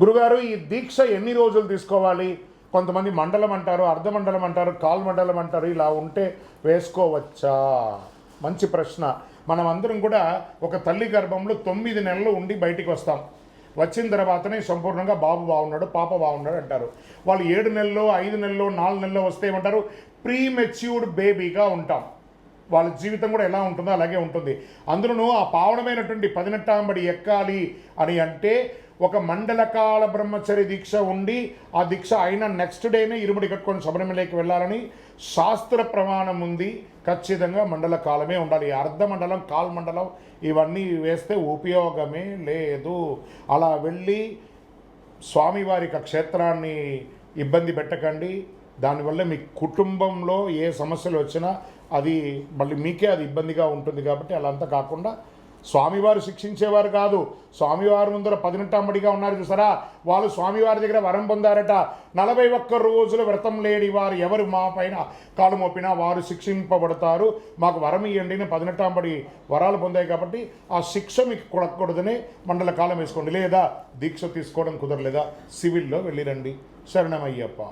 గురుగారు ఈ దీక్ష ఎన్ని రోజులు తీసుకోవాలి? కొంతమంది మండలం అంటారు అర్ధమండలం అంటారు కాల్ మండలం అంటారు ఇలా ఉంటే వేసుకోవచ్చా? మంచి ప్రశ్న. మనం అందరం కూడా ఒక తల్లి గర్భంలో తొమ్మిది నెలలు ఉండి బయటికి వస్తాం. వచ్చిన తర్వాతనే సంపూర్ణంగా బాబు బాగున్నాడు పాప బాగున్నాడు అంటారు. వాళ్ళు ఏడు నెలలో ఐదు నెలల్లో నాలుగు నెలల్లో వస్తే ఏమంటారు? ప్రీ మెచ్యూర్డ్ బేబీగా ఉంటాం. వాళ్ళ జీవితం కూడా ఎలా ఉంటుందో అలాగే ఉంటుంది. అందులోనూ ఆ పావనమైనటువంటి పదినెట్టాంబడి ఎక్కాలి అని అంటే ఒక మండలకాల బ్రహ్మచర్య దీక్ష ఉండి ఆ దీక్ష అయిన నెక్స్ట్ డేనే ఇరుముడి కట్టుకొని శబరిమలకి వెళ్ళాలని శాస్త్ర ప్రమాణం ఉంది. ఖచ్చితంగా మండల కాలమే ఉండాలి అర్ధ మండలం కాల్ మండలం ఇవన్నీ వేస్తే ఉపయోగమే లేదు. అలా వెళ్ళి స్వామివారి యొక్క క్షేత్రాన్ని ఇబ్బంది పెట్టకండి. దానివల్ల మీ కుటుంబంలో ఏ సమస్యలు వచ్చినా అది మళ్ళీ మీకే అది ఇబ్బందిగా ఉంటుంది కాబట్టి అలా అంతా కాకుండా స్వామివారు శిక్షించేవారు కాదు. స్వామివారి ముందర పదినెట్టమ్మడిగా ఉన్నారు చూసారా? వాళ్ళు స్వామివారి దగ్గర వరం పొందారట. నలభై ఒక్క రోజులు వ్రతం లేని వారు ఎవరు? మా పైన కాలు మోపినా వారు శిక్షింపబడతారు. మాకు వరం ఇవ్వండి నేను పదినెట్టాంబడి వరాలు పొందాయి కాబట్టి ఆ శిక్ష మీకు కొడకూడదని మండల కాలం వేసుకోండి. లేదా దీక్ష తీసుకోవడం కుదరలేదా? సివిల్లో వెళ్ళిరండి శరణమయ్యప్ప.